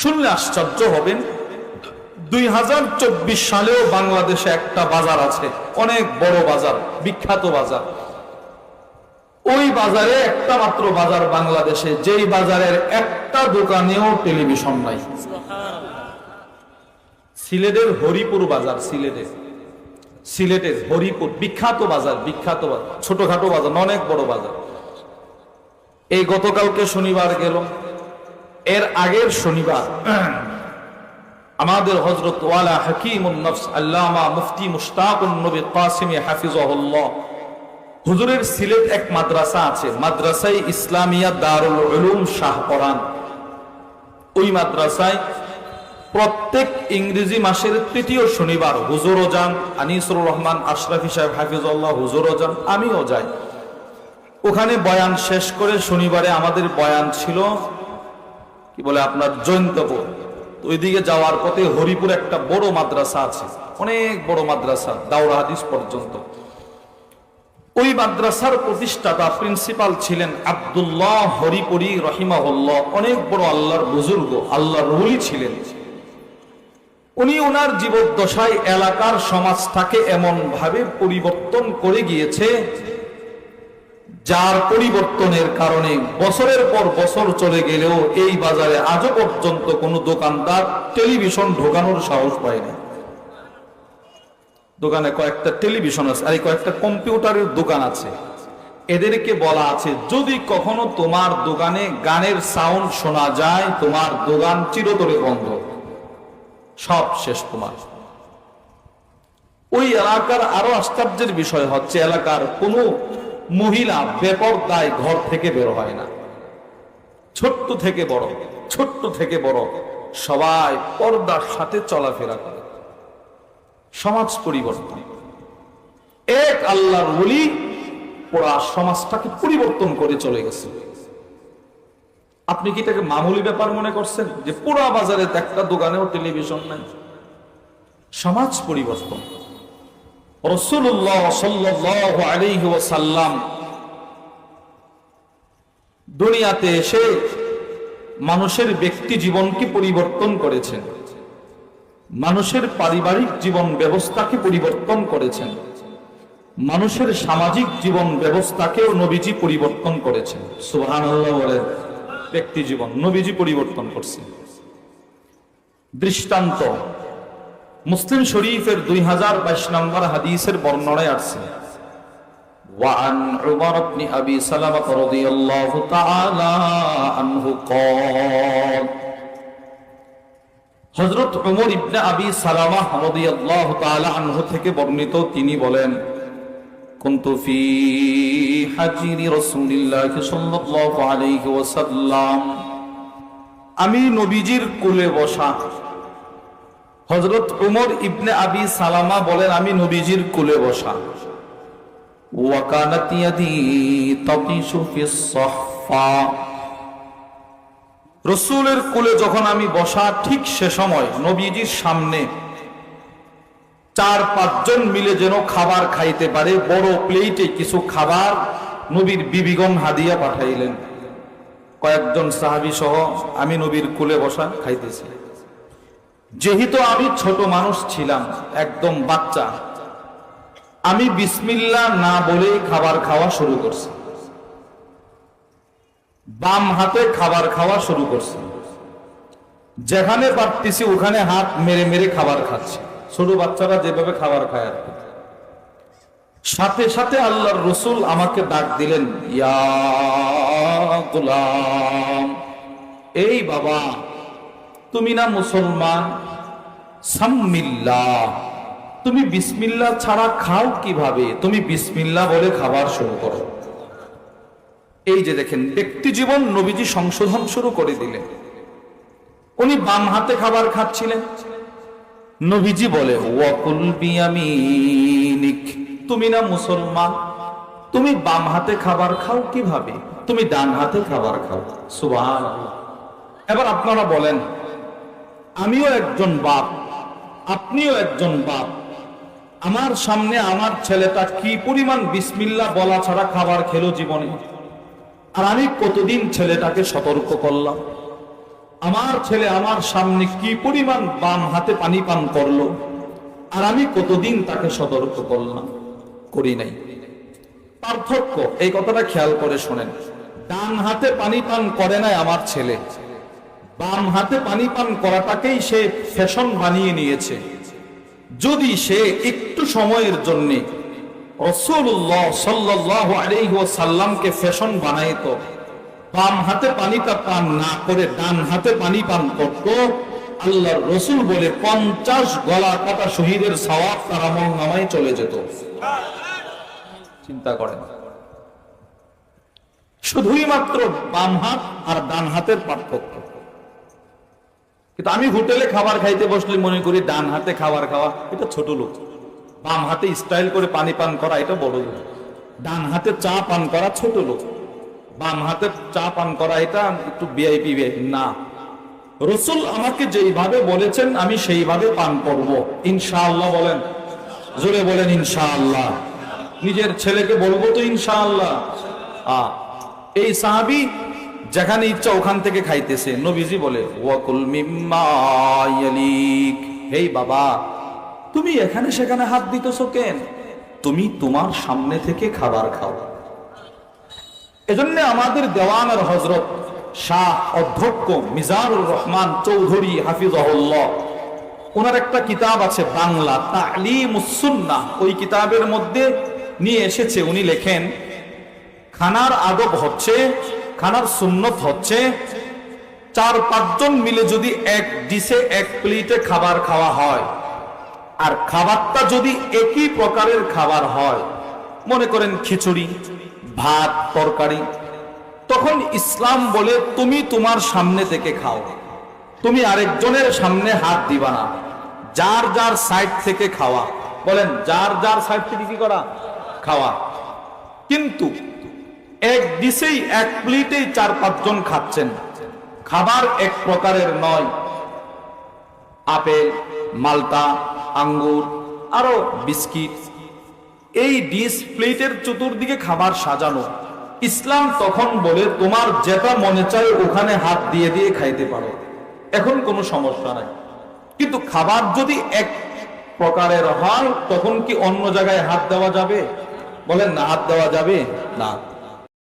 শুনলে আশ্চর্য হবেন, দুই হাজার চব্বিশ সালেও বাংলাদেশে একটা বাজার আছে, অনেক বড় বাজার, বিখ্যাত বাজার। ওই বাজারে একটা মাত্র বাজার বাংলাদেশে, যেই বাজারের একটা দোকানেও টেলিভিশন নাই। সিলেটের হরিপুর বাজার সিলেটের সিলেটের হরিপুর, বিখ্যাত বাজার বিখ্যাত বাজার, ছোটখাটো বাজার, অনেক বড় বাজার। এই গতকালকে শনিবার গেল। এর আগের শনিবার আমাদের হজরত ওয়ালা হাকিম আল্লামা মুফতি মুশতাকুন নবী কাসিম হাফিজাহুল্লাহ। হুজুরের সিলেট এক মাদ্রাসা আছে, মাদ্রাসাই ইসলামিয়া দারুল উলুম শাহপরান ওই মাদ্রাসায় প্রত্যেক ইংরেজি মাসের তৃতীয় শনিবার হুজুরও যান, আনিসুর রহমান আশরাফি সাহেব হাফিজুল্লাহ হুজুরও যান, আমিও যাই। ওখানে বয়ান শেষ করে শনিবারে আমাদের বয়ান ছিল কি বলে আপনার জৈন্তপুর তো ওইদিকে যাওয়ার পথে হরিপুর একটা বড় মাদ্রাসা আছে, অনেক বড় মাদ্রাসা দাউরা হাদিস পর্যন্ত। ওই মাদ্রাসার প্রতিষ্ঠাতা প্রিন্সিপাল ছিলেন আব্দুল্লাহ হরিপুরি রহিমাহুল্লাহ, অনেক বড় আল্লাহর বুজুর্গ, আল্লাহর রুলি ছিলেন। উনি ওনার জীবদ্দশায় এলাকার সমাজটাকে এমন ভাবে পরিবর্তন করে গিয়েছে যার পরিবর্তনের কারণে বছরের পর বছর চলে গেলেও এই বাজারে আজও পর্যন্ত কোনো দোকানদার টেলিভিশন ঢোকানোর সাহস পায় না। দোকানে কয়েকটা টেলিভিশন আছে, আর এই কয়েকটা কম্পিউটারের দোকান আছে। এদেরকে বলা আছে, যদি কখনো তোমার দোকানে গানের সাউন্ড শোনা যায়, তোমার দোকান চিরতরে বন্ধ। সব শেষ তোমার ওই এলাকার আরও আশ্চর্যের বিষয় হচ্ছে, এলাকার কোনো মহিলা বেপরদায় ঘর থেকে বের হয় না। ছোট্ট থেকে বড়, ছোট্ট থেকে বড়, সবাই পর্দার সাথে চলাফেরা করে। সমাজ পরিবর্তন। এক আল্লাহর ওলি পুরা সমাজটাকে পরিবর্তন করে চলে গেছে। আপনি কি এটাকে মামুলি ব্যাপার মনে করছেন? যে পুরা বাজারে একটা দোকানেও টেলিভিশন নাই। সমাজ পরিবর্তন। রসুল্লাহ সাল্লাহ দুনিয়াতে এসে মানুষের ব্যক্তি জীবনকে পরিবর্তন করেছেন। মানুষের পারিবারিক জীবন ব্যবস্থাকে পরিবর্তন করেছেন। মানুষের সামাজিক জীবন ব্যবস্থাকেও নবীজি পরিবর্তন করেছেন। সুহান ব্যক্তি জীবন নবীজি পরিবর্তন করছেন। দৃষ্টান্ত মুসলিম শরীফের দুই হাজার বাইশ নম্বর হাদিসের বর্ণনায় আসছে وعن عمر بن أبي سلمة رضي الله تعالى عنه قال হজরত উমর ইবনে আবি সালামা রাদিয়াল্লাহু তাআলা আনহু থেকে বর্ণিত তিনি বলেন কুনতু ফি হাজিরি রাসূলিল্লাহ সাল্লাল্লাহু আলাইহি ওয়াসাল্লাম আমি নবীজির কোলে বসা হযরত উমর ইবনে আবি সালামা বলেন, আমি নবীজির কুলে বসা। রসুলের কোলে যখন আমি বসা, ঠিক সে সময় নবীজির সামনে চার পাঁচজন মিলে যেন খাবার খাইতে পারে, বড় প্লেটে কিছু খাবার নবীর বিবিগণ হাদিয়া পাঠাইলেন। কয়েকজন সাহাবি সহ আমি নবীর কুলে বসা খাইতেছি। যেহেতু আমি ছোট মানুষ ছিলাম, একদম বাচ্চা, আমি বিসমিল্লা না বলেই খাবার খাওয়া শুরু করছি। বাম হাতে খাবার খাওয়া শুরু করছে। যেখানে পারতেছি ওখানে হাত মেরে মেরে খাবার খাচ্ছে। ছোট বাচ্চারা যেভাবে খাবার খায় আর সাথে সাথে আল্লাহর রসুল আমাকে ডাক দিলেন, ইয়া গোলাম, এই বাবা তুমি না মুসলমান? সাম্মিল্লা। তুমি বিসমিল্লা ছাড়া খাও কীভাবে? তুমি বিসমিল্লা বলে খাবার শুরু করো। এই যে দেখেন, ব্যক্তি জীবন নবীজি সংশোধন শুরু করে দিলেন। উনি বাম হাতে খাবার খাচ্ছিলেন। নবীজি বলে, ওয়াকুল বিয়ামিনিক। তুমি না মুসলমান? তুমি বাম হাতে খাবার খাও কীভাবে? তুমি ডান হাতে খাবার খাও। সুবহান এবার আপনারা বলেন আমিও একজন বাপ, আপনিও একজন বাপ। আমার সামনে আমার ছেলেটা কি পরিমাণ বিসমিল্লা বলা ছাড়া খাবার খেলো জীবনে? আর আমি কতদিন ছেলেটাকে সতর্ক করলাম? আমার ছেলে আমার সামনে কি পরিমাণ বাম হাতে পানি পান করল? আর আমি কতদিন তাকে সতর্ক করলাম? করি নাই। পার্থক্য, এই কথাটা খেয়াল করে শোনেন। ডান হাতে পানি পান করে নাই আমার ছেলে। বাম হাতে পানি পান করাটাকেই সে ফ্যাশন বানিয়ে নিয়েছে। যদি সে একটু সময়ের জন্য রসুল্লাহ ফ্যাশন বানাইতো, বাম হাতে পানিটা পান না করে ডান হাতে পানি পান করত, আল্লাহর রসুল বলে পঞ্চাশ গলা কাটা শহীদের সওয়াব তার আমল নামায় চলে যেত। চিন্তা করেন। শুধুই মাত্র বাম হাত আর ডান হাতের পার্থক্য। কিন্তু আমি হোটেলে খাবার খাইতে বসলে মনে করি ডান হাতে খাবার খাওয়া, এটা ছোট লোক। বাম হাতে স্টাইল করে পানি পান করা, এটা বড় লোক। ডান হাতে চা পান করা ছোট লোক। বাম হাতে চা পান করা, এটা একটু বিআইপি না। রসুল আমাকে যেইভাবে বলেছেন, আমি সেইভাবে পান করব। ইনশাআল্লাহ বলেন। জোরে বলেন, ইনশাআল্লাহ। নিজের ছেলেকে বলব তো ইনশাআল্লাহ। এই সাহাবি যেখানে ইচ্ছা ওখান থেকে খাইতেছে। নবীজি বলে মিম্মা হেই বাবা, তুমি এখানে সেখানে হাত দিতেছো কেন? তুমি তোমার সামনে থেকে খাবার খাও। এজন্য আমাদের দেওয়ানের হজরত শাহ অধ্যক্ষ মিজানুর রহমান চৌধুরী হাফিজহুল্লাহ, ওনার একটা কিতাব আছে বাংলা তালিমুসুন্নাহ ওই কিতাবের মধ্যে নিয়ে এসেছে। উনি লেখেন, খানার আদব হচ্ছে খানার সুন্নত হচ্ছে চার পাঁচজন মিলে যদি এক ডিশে এক প্লেটে খাবার খাওয়া হয়, আর খাবারটা যদি একই প্রকারের খাবার হয়, মনে করেন খিচুড়ি, ভাত, তরকারি, তখন ইসলাম বলে, তুমি তোমার সামনে থেকে খাও। তুমি আরেকজনের সামনে হাত দিবা না। যার যার সাইড থেকে খাওয়া। বলেন, যার যার সাইড থেকে কি করা? খাওয়া। কিন্তু এক ডিশেই এক প্লেটেই চার, পাঁচজন খাচ্ছেন। খাবার এক প্রকারের নয়। আপেল, মালটা, আঙ্গুর, আরও বিস্কিট। এই ডিস প্লেটের চতুর্দিকে খাবার সাজানো। ইসলাম তখন বলে, তোমার যেটা মনে চায়, ওখানে হাত দিয়ে দিয়ে খাইতে পারো। এখন কোনো সমস্যা নাই। কিন্তু খাবার যদি এক প্রকারের হয়, তখন কি অন্য জায়গায় হাত দেওয়া যাবে? বলেন না, হাত দেওয়া যাবে? না।